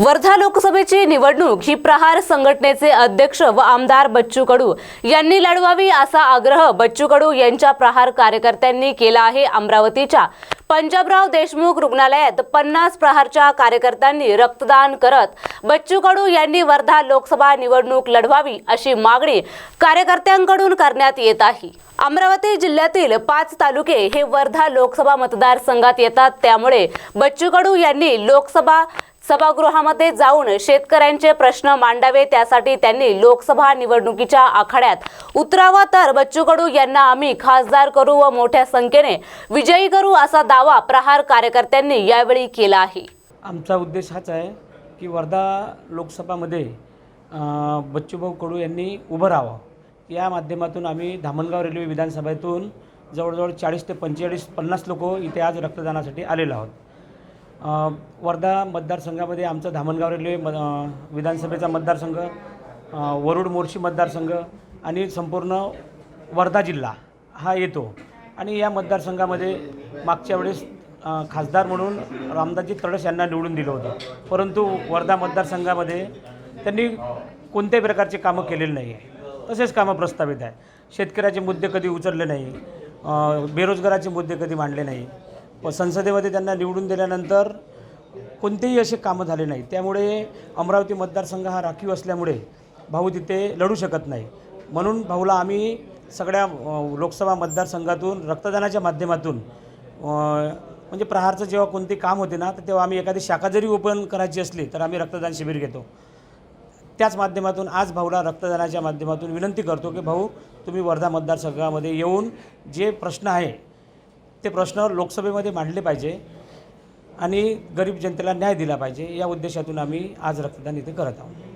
वर्धा लोकसभेची निवडणूक ही प्रहार संघटनेचे अध्यक्ष व आमदार बच्चू कडू यांनी लढवावी असा आग्रह बच्चू कडू यांच्या प्रहार कार्यकर्त्यांनी केला आहे अमरावतीच्या. पंजाबराव देशमुख रुग्णालयात पन्नास प्रहारच्या कार्यकर्त्यांनी रक्तदान करत बच्चू कडू यांनी वर्धा लोकसभा निवडणूक लढवावी अशी मागणी कार्यकर्त्यांकडून करण्यात येत आहे. अमरावती जिल्ह्यातील पाच तालुके हे वर्धा लोकसभा मतदारसंघात येतात त्यामुळे बच्चू कडू यांनी लोकसभा सभागृहामध्ये जाऊन शेतकऱ्यांचे प्रश्न मांडावे त्यासाठी त्यांनी लोकसभा निवडणुकीच्या आखाड्यात उतरावा तर बच्चू कडू यांना आम्ही खासदार करू व मोठ्या संख्येने विजयी करू असा दावा प्रहार कार्यकर्त्यांनी यावेळी केला आहे. आमचा उद्देश हाच आहे की वर्धा लोकसभामध्ये बच्चूभाऊ कडू यांनी उभं राहावं. या माध्यमातून आम्ही धामणगाव रेल्वे विधानसभेतून जवळजवळ चाळीस ते पंचेचाळीस पन्नास लोक इथे आज रक्तदानासाठी आलेलो आहोत. वर्धा मतदारसंघामध्ये आमचं धामणगाव रेल्वे म विधानसभेचा मतदारसंघ वरुड मोर्शी मतदारसंघ आणि संपूर्ण वर्धा जिल्हा हा येतो. आणि या मतदारसंघामध्ये मागच्या वेळेस खासदार म्हणून रामदासजी तडस यांना निवडून दिलं होतं. परंतु वर्धा मतदारसंघामध्ये त्यांनी कोणत्याही प्रकारचे कामं केलेली नाही आहे तसेच कामं प्रस्तावित आहे शेतकऱ्याचे मुद्दे कधी उचलले नाही. बेरोजगाराचे मुद्दे कधी मांडले नाही. व संसदेमध्ये त्यांना निवडून दिल्यानंतर कोणतेही असे कामं झाले नाही त्यामुळे अमरावती मतदारसंघ हा राखीव असल्यामुळे भाऊ तिथे लढू शकत नाही. म्हणून भाऊला आम्ही सगळ्या लोकसभा मतदारसंघातून रक्तदानाच्या माध्यमातून म्हणजे प्रहारचं जेव्हा कोणते काम होते ना तर तेव्हा आम्ही एखादी शाखा जरी ओपन करायची असली तर आम्ही रक्तदान शिबिर घेतो. त्याच माध्यमातून आज भाऊला रक्तदानाच्या माध्यमातून विनंती करतो की भाऊ तुम्ही वर्धा मतदारसंघामध्ये येऊन जे प्रश्न आहे ते प्रश्न लोकसभेमध्ये मांडले पाहिजे आणि गरीब जनतेला न्याय दिला पाहिजे या उद्देशातून आम्ही आज रक्तदान इथे करत आहोत.